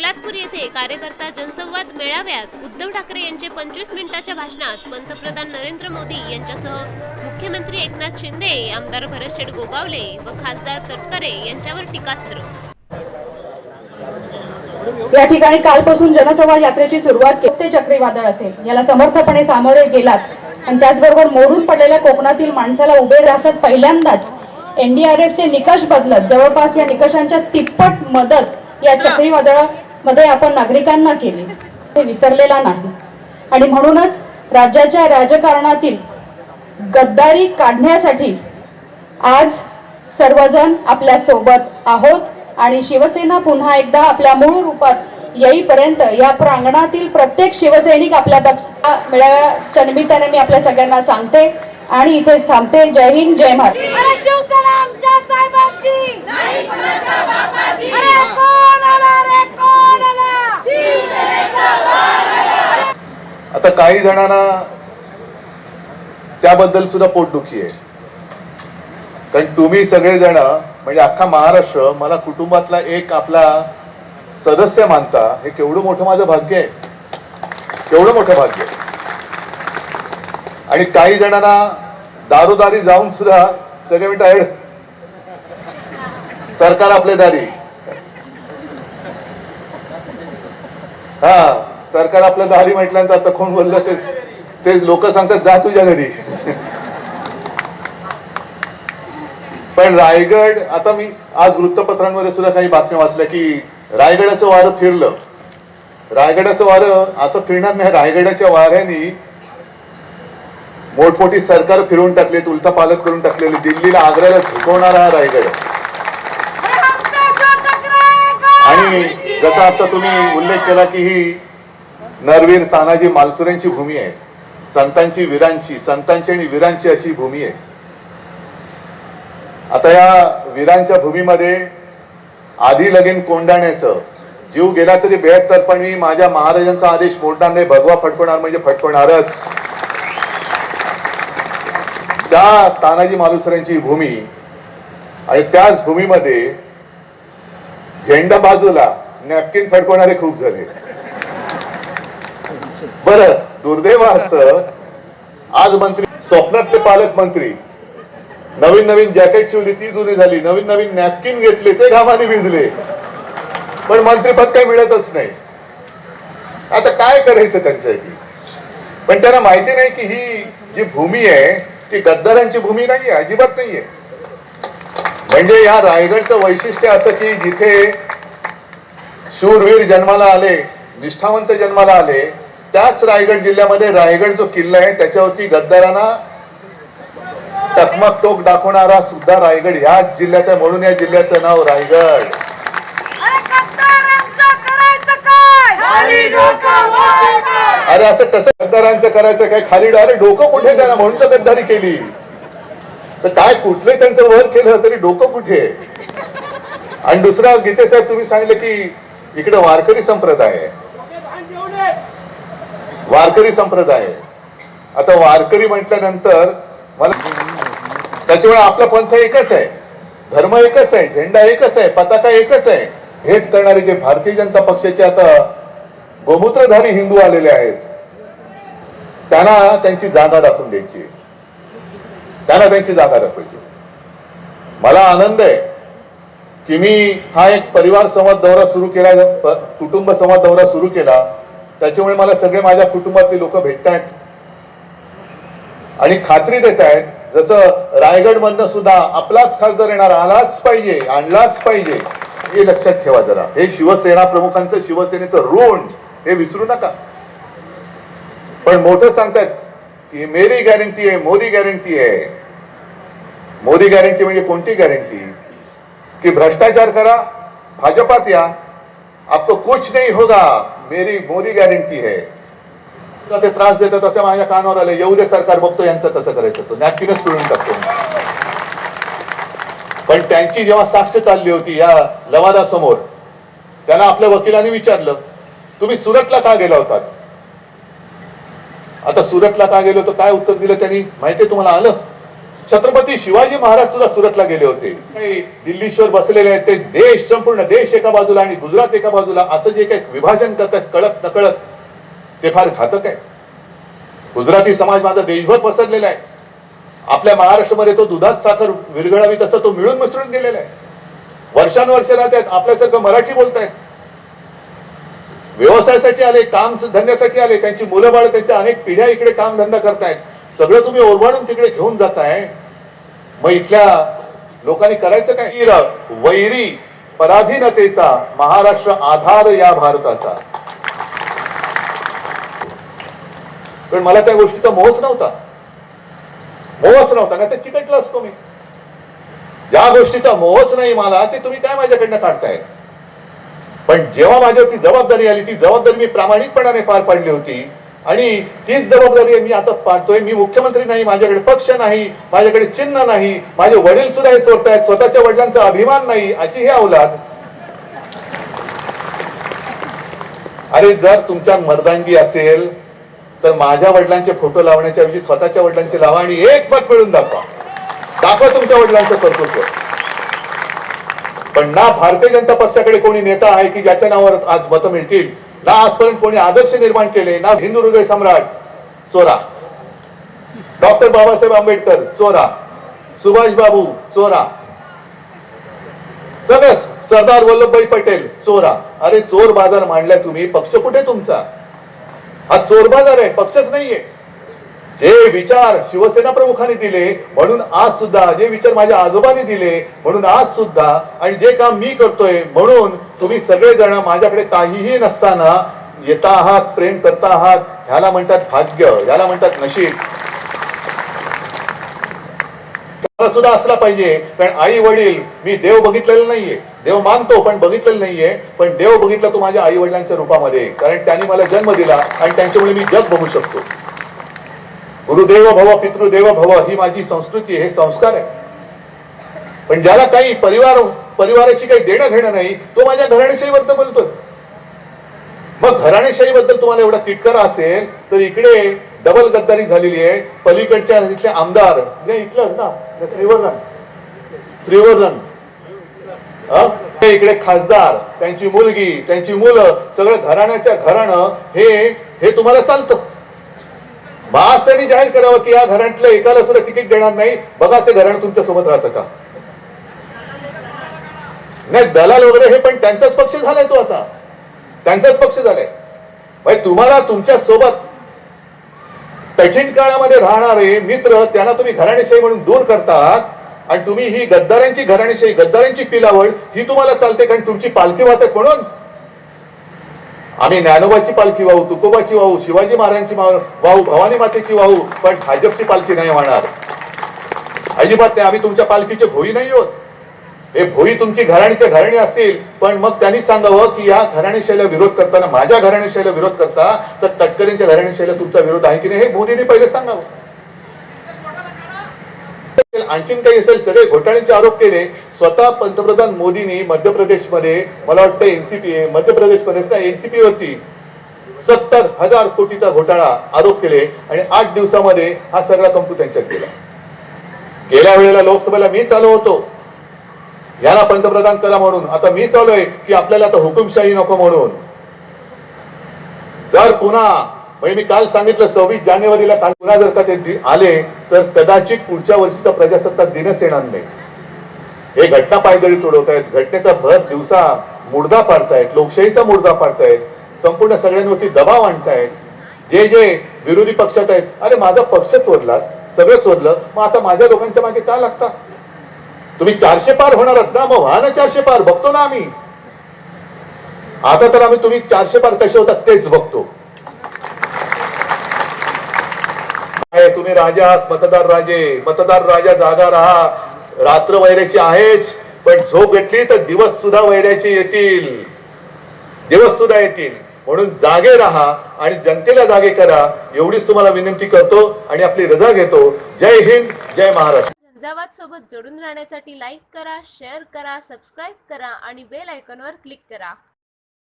पोलादपूर येथे कार्यकर्ता जनसंवाद मेळाव्यात उद्धव ठाकरे यांचे पंचवीस मिनिटाच्या भाषणात पंतप्रधान नरेंद्र मोदी यांच्यासह मुख्यमंत्री एकनाथ शिंदे आमदार भरतशेठ गोगावले व खासदार तटकरे यांच्यावर टीकास्त्र. या ठिकाणी कालपासून जनसंवाद यात्रेची सुरुवात ते चक्रीवादळ असेल. याला समर्थपणे सामोरे गेलात. आणि त्याचबरोबर मोडून पडलेल्या कोकणातील माणसाला उभे राहत पहिल्यांदाच. एनडीआरएफचे निकष बदलत. जवळपास या निकषांच्या तिप्पट मदत या चक्रीवादळा मध्ये आपण नागरिकांना केली. ते विसरलेला नाही. आणि म्हणूनच राज्याच्या राजकारणातील गद्दारी काढण्यासाठी आज सर्वजण आपल्यासोबत आहोत आणि शिवसेना पुन्हा एकदा आपल्या मूळ रूपात येईपर्यंत या प्रांगणातील प्रत्येक शिवसैनिक आपल्या पक्ष मेळाव्याच्या निमित्ताने मी आपल्या सगळ्यांना सांगते. आणि इथेच थांबते. जय हिंद जय महाराष्ट्र. अरे शिवसेना आमच्या साहेबांची. अरे कोण आला रे कोण आला? आता काही जणांना त्याबद्दल सुद्धा पोटदुखी आहे. कारण तुम्ही सगळेजण म्हणजे अख्खा महाराष्ट्र मला कुटुंबातला एक आपला सदस्य मानता हे केवढं मोठं माझं भाग्य आहे. केवढं मोठं भाग्य आहे. आणि काही जणांना दारोदारी जाऊन सुद्धा सगळे मी टायर्ड सरकार आपले दारी. हा सरकार आपल्या दारी म्हटल्यानंतर आता कोण बोललं ते ते लोक सांगतात जा तुझ्या घरी. पण रायगड आता मी आज वृत्तपत्रांमध्ये सुद्धा काही बातम्या वाचल्या की रायगडाचं वारं फिरलं. रायगडाचं वारं असं फिरणार नाही. रायगडाच्या वाऱ्याने मोठमोठी सरकार फिरवून टाकलीत पालक करून टाकलेली दिल्लीला आग्र्याला झुकवणारा हा रायगड आणि जसा आता तुम्ही उल्लेख केला की ही नरवीर तानाजी मालसुरेंची भूमी आहे. संतांची वीरांची संतांची आणि वीरांची अशी भूमी आहे. आता या वीरांच्या भूमीमध्ये आधी लगीन कोंडाण्याचं जीव गेला तरी बेहत्तर पण मी माझ्या महाराजांचा आदेश मोडणार नाही भगवा फटकणार म्हणजे फटकणारच त्या तानाजी मालुसऱ्यांची भूमी आणि त्याच भूमीमध्ये झेंडा बाजूला नॅपकिन फडकवणारे खूप झाले बर दुर्दैव असं आज मंत्री स्वप्नातले पालकमंत्री नवीन नवीन जॅकेट शिवली ती जुनी झाली नवीन नवीन नॅपकिन घेतले ते घामाने भिजले. पण मंत्रीपद काही मिळतच नाही. आता काय करायचं त्यांच्यासाठी? पण त्यांना माहिती नाही की ही जी भूमी आहे ती गद्दारांची भूमी नाहीये अजिबात नाहीये. म्हणजे या रायगडचं वैशिष्ट्य असं की जिथे शूरवीर जन्माला आले निष्ठावंत जन्माला आले त्याच रायगड जिल्ह्यामध्ये रायगड जो किल्ला आहे त्याच्यावरती गद्दारांना टकमक टोक दाखवणारा सुद्धा रायगड ह्याच जिल्ह्यात आहे म्हणून या जिल्ह्याचं नाव रायगड. अरे असं कसं गद्दारांचं करायचं? काय खाली अरे डोकं कुठे त्याला? म्हणून तर गद्दारी केली. तर काय कुठलं त्यांचं वर केलं तरी डोकं कुठे? आणि दुसरा गीते साहेब तुम्ही सांगितलं की इकडे वारकरी संप्रदाय आहे. वारकरी संप्रदाय आहे. आता वारकरी म्हटल्यानंतर मला त्याच्यामुळे आपला पंथ एकच आहे. धर्म एकच आहे. झेंडा एकच आहे. पताका एकच आहे. हेच करणारे जे भारतीय जनता पक्षाचे आता गोमूत्रधारी हिंदू आलेले आहेत. त्यांना त्यांची जागा दाखवून द्यायची. त्यांना त्यांची जागा दाखवायची. मला आनंद आहे की मी हा एक परिवार संवाद दौरा सुरू केला कुटुंब संवाद दौरा सुरू केला. त्याच्यामुळे मला सगळे माझ्या कुटुंबातले लोक भेटतायत. आणि खात्री देत आहेत जसं रायगडमधनं सुद्धा आपलाच खासदार येणार आलाच पाहिजे आणलाच पाहिजे हे लक्षात ठेवा जरा. हे शिवसेना प्रमुखांचं शिवसेनेचं ऋण हे विसरू नका. पण मोठं सांगतात की मेरी गॅरंटी आहे मोदी गॅरंटी आहे. मोदी गॅरंटी म्हणजे कोणती गॅरंटी की भ्रष्टाचार करा भाजपात या. आपको कुछ नहीं होगा मेरी मोदी गॅरंटी है. ते त्रास देतात असं माझ्या कानावर आले. येऊ दे सरकार बघतो यांचं कसं करायचं. तो नॅपकिनच पिळून टाकतो. पण त्यांची जेव्हा साक्ष चालली होती या लवादा समोर त्यांना आपल्या वकिलांनी विचारलं तुम्ही सुरतला का गेला होतात आता सुरतला का गेलो होतो? काय उत्तर दिलं त्यांनी? माहितीये तुम्हाला आलं? छत्रपती शिवाजी महाराज सुद्धा सुरतला गेले होते. दिल्लीश्वर बसलेले आहेत. ते देश संपूर्ण देश एका बाजूला आणि गुजरात एका बाजूला असं जे काही विभाजन करतात कळत नकळत ते फार घातक आहे. गुजराती समाज माझा देशभर पसरलेला आहे. आपल्या महाराष्ट्रामध्ये तो दुधात साखर विरघळावी तसं तो मिळून मिसळून गेलेला आहे. वर्षानुवर्ष राहतात आपल्यासारखं मराठी बोलतायत. व्यवसायासाठी आले काम धंद्यासाठी आले त्यांची मुलं बाळ त्यांच्या अनेक पिढ्या इकडे काम धंदा करतायत. सगळं तुम्ही ओरबाडून तिकडे घेऊन जाताय. मग इथल्या लोकांनी करायचं काय? वीर, वैरी पराधीनतेचा महाराष्ट्र आधार या भारताचा. पण मला त्या गोष्टीचा मोहच नव्हता. मोहच नव्हता नाही तर चिकटला असतो मी. ज्या गोष्टीचा मोहच नाही मला ते तुम्ही काय माझ्याकडनं काढताय पण जेव्हा माझ्यावरती जबाबदारी आली ती जबाबदारी मी प्रामाणिकपणाने पार पाडली होती. आणि तीच जबाबदारी मी आता पाडतोय. मी मुख्यमंत्री नाही माझ्याकडे पक्ष नाही माझ्याकडे चिन्ह नाही माझे वडील सुद्धा हे चोरतायत स्वतःच्या वडिलांचा अभिमान नाही अशी ही अवलाद. अरे जर तुमच्या मर्दांगी असेल तर माझ्या वडिलांचे फोटो लावण्याच्या ऐवजी स्वतःच्या वडिलांचे लावा आणि एक मत मिळून दाखवा. दाखवा तुमच्या वडिलांचं कर्तृत्व. पण ना भारतीय जनता पक्षाकडे कोणी नेता आहे की ज्याच्या नावावर आज मतं मिळतील? ना आजपर्यंत कोणी आदर्श निर्माण केले? ना हिंदू हृदय सम्राट चोरा. डॉक्टर बाबासाहेब आंबेडकर चोरा. सुभाष बाबू चोरा. सगळंच. सरदार वल्लभभाई पटेल चोरा. अरे चोर बाजार मांडलाय तुम्ही. पक्ष कुठे तुमचा? हा चोर बाजार आहे. पक्षच नाहीये. हे विचार शिवसेना प्रमुखांनी दिले म्हणून आज सुद्धा जे विचार माझ्या आजोबांनी दिले म्हणून आज सुद्धा आणि जे काम मी करतोय म्हणून तुम्ही सगळेजण माझ्याकडे काहीही नसताना येता आहात प्रेम करता आहात ह्याला म्हणतात भाग्य ह्याला म्हणतात नशीब. सुद्धा असला पाहिजे कारण आई वडील मी देव बघितलेला नाहीये. देव मानतो पण बघितलेलं नाहीये. पण देव बघितला तो माझ्या आई वडिलांच्या रूपामध्ये. कारण त्यांनी मला जन्म दिला आणि त्यांच्यामुळे मी जग बघू शकतो. गुरुदेव भव पितृदेव भव ही माझी संस्कृती हे संस्कार आहे. पण ज्याला काही परिवार परिवाराशी काही देणं घेणं नाही तो माझ्या घराणेशाहीबद्दल बोलतोय. मग घराणेशाहीबद्दल तुम्हाला एवढा तिटकारा असेल तर इकडे डबल गद्दारी झालेली आहे. पलीकडच्या इथले आमदार म्हणजे इथलं ना श्रीवर्धन. श्रीवर्धन. ते इकडे खासदार त्यांची मुलगी त्यांची मुलं सगळं घराण्याच्या घराणं हे हे तुम्हाला चालतं. मास त्यांनी जाहीर करावं की या घराण्यातल्या एकाला सुद्धा तिकीट देणार नाही. बघा ते घराणं तुमच्यासोबत राहतं का? नाही दलाल वगैरे हे पण त्यांचाच पक्ष झालाय तो आता. त्यांचाच पक्ष झालाय. म्हणजे तुम्हाला तुमच्यासोबत कठीण काळामध्ये राहणारे मित्र त्यांना तुम्ही घराणेशाही म्हणून दूर करतात आणि तुम्ही ही गद्दारांची घराणेशाही गद्दारांची पिलावळ ही तुम्हाला चालते कारण तुमची पालखी वाहत म्हणून आम्ही ज्ञानोबाची पालखी वाहू तुकोबाची वाहू शिवाजी महाराजांची मा- वाहू भवानी मातेची वाहू पण भाजपची पालखी नाही वाहणार. अजिबात नाही आम्ही तुमच्या पालखीचे भोई नाही आहोत हे भोई तुमची घराणीच्या घराणी असतील पण मग त्यांनी सांगावं की या घराणेशाहीला विरोध करताना माझ्या घराणेशाहीला विरोध करता तर तटकरेंच्या घराणेशाहीला तुमचा विरोध आहे की नाही हे मोदींनी पहिले सांगावं. आणखीन काही असेल सगळे घोटाळ्यांचे आरोप केले. स्वतः पंतप्रधान मोदींनी मध्य प्रदेशमध्ये मला वाटतं एनसीपी मध्य प्रदेशमध्येच ना एनसीपी वरती सत्तर हजार कोटीचा घोटाळा आरोप केले आणि आठ दिवसामध्ये हा सगळा कंपू त्यांच्यात गेला. गेल्या वेळेला लोकसभेला मी चालू होतो. याला पंतप्रधान करा म्हणून. आता मी चालू आहे की आपल्याला आता हुकुमशाही नको म्हणून. जर पुन्हा म्हणजे मी काल सांगितलं सव्वीस जानेवारीला काल पुन्हा जर का ते आले तर कदाचित पुढच्या वर्षीचा प्रजासत्ताक दिनच येणार नाही. हे घटना पायदळी तोडवतायत घटनेचा भर दिवसा मुर्दा पाडतायत लोकशाहीचा मुर्दा पाडतायत संपूर्ण सगळ्यांवरती दबाव आणतायत. जे जे विरोधी पक्षात आहेत अरे माझा पक्ष चोरला सगळं चोरलं मग आता माझ्या लोकांच्या मागे का लागता? तुम्ही चारशे पार होणार आहात ना मग व्हा ना चारशे पार बघतो ना आम्ही. आता तर आम्ही तुम्ही चारशे पार कसे होतात तेच बघतो. आहे. तुम्ही राजा आहात मतदार राजे. मतदार राजा जागा राहा. रात्र वैऱ्याची आहेच पण झोप घेतली तर दिवस सुद्धा वैऱ्याचे येतील. दिवस सुद्धा येतील. म्हणून जागे राहा आणि जनतेला जागे करा. एवढीच तुम्हाला विनंती करतो आणि आपली रजा घेतो. जय हिंद जय महाराष्ट्र. झंझावात सोबत जोडून राहण्यासाठी लाईक करा शेअर करा सबस्क्राईब करा आणि बेल आयकॉनवर क्लिक करा.